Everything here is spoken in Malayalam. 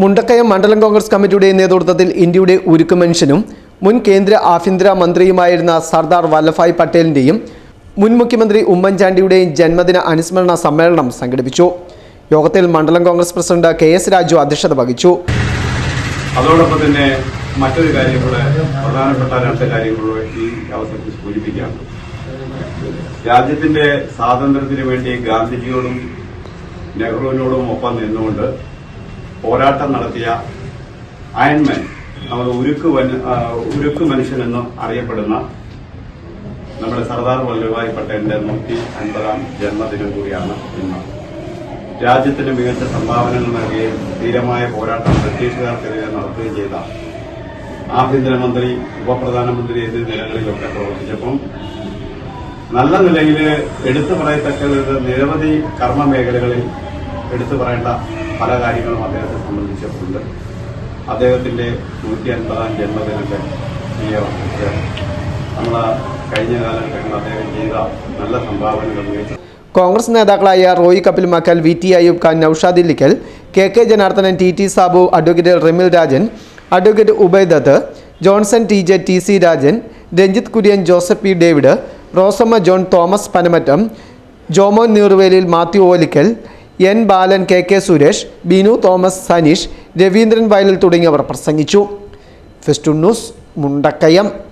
മുണ്ടക്കയം മണ്ഡലം കോൺഗ്രസ് കമ്മിറ്റിയുടെ നേതൃത്വത്തിൽ ഇന്ത്യയുടെ ഉരുക്കു മനുഷ്യനും മുൻ കേന്ദ്ര ആഭ്യന്തര മന്ത്രിയുമായിരുന്ന സർദാർ വല്ലഭായ് പട്ടേലിന്റെയും മുൻ മുഖ്യമന്ത്രി ഉമ്മൻചാണ്ടിയുടെയും ജന്മദിന അനുസ്മരണ സമ്മേളനം സംഘടിപ്പിച്ചു. യോഗത്തിൽ മണ്ഡലം Congress president K S Raju അധ്യക്ഷത വഹിച്ചു. അതോടൊപ്പം തന്നെ മറ്റൊരു കാര്യം കൂടെ പ്രധാനപ്പെട്ട രണ്ട് കാര്യങ്ങളൂടെ ഈ അവസരത്തിൽ സൂചിപ്പിക്കാം. രാജ്യത്തിന്റെ സ്വാതന്ത്ര്യത്തിന് വേണ്ടി ഗാന്ധിജിയോടും നെഹ്റുവിനോടും ഒപ്പം നിന്നുകൊണ്ട് പോരാട്ടം നടത്തിയ അയൺമാൻ നമ്മുടെ ഉരുക്ക് ഉരുക്ക് മനുഷ്യനെന്ന് അറിയപ്പെടുന്ന നമ്മുടെ സർദാർ വല്ലഭായ് പട്ടേലിന്റെ നൂറ്റി അൻപതാം ജന്മദിനം കൂടിയാണ് ഇന്ന്. രാജ്യത്തിന് മികച്ച സംഭാവനകൾ നൽകുകയും ധീരമായ പോരാട്ടം ബ്രിട്ടീഷുകാർക്കെതിരെ നടത്തുകയും ചെയ്ത ആഭ്യന്തരമന്ത്രി ഉപപ്രധാനമന്ത്രി എന്നീ നിലകളിലൊക്കെ പ്രവർത്തിച്ചപ്പം നല്ല നിലയിൽ എടുത്തു പറയത്തക്ക വിധ നിരവധി കർമ്മ മേഖലകളിൽ എടുത്തു പറയേണ്ട പല കാര്യങ്ങളും അദ്ദേഹത്തെ സംബന്ധിച്ചിട്ടുണ്ട് അദ്ദേഹത്തിന്റെ നൂറ്റി അൻപതാം ജന്മദിനത്തെ ഈ നമ്മൾ കഴിഞ്ഞ കാലഘട്ടങ്ങളിൽ അദ്ദേഹം ചെയ്ത നല്ല സംഭാവനകൾ മികച്ച കോൺഗ്രസ് നേതാക്കളായ Roy Kapil Makkal V T Ayyub Khan Naushad Illikkal K K Janardhanan T T Sabu advocate Rimil Rajan advocate Ubaidath Johnson T J T C Rajan Ranjith Kurian Joseph P David Rosamma John Thomas Panamattam Jomon Neervelil Mathew Olickal N Balan K K Suresh Binu Thomas Saneesh Raveendran Vayalil തുടങ്ങിയവർ പ്രസംഗിച്ചു. ഫെസ്റ്റു ന്യൂസ് മുണ്ടക്കയം.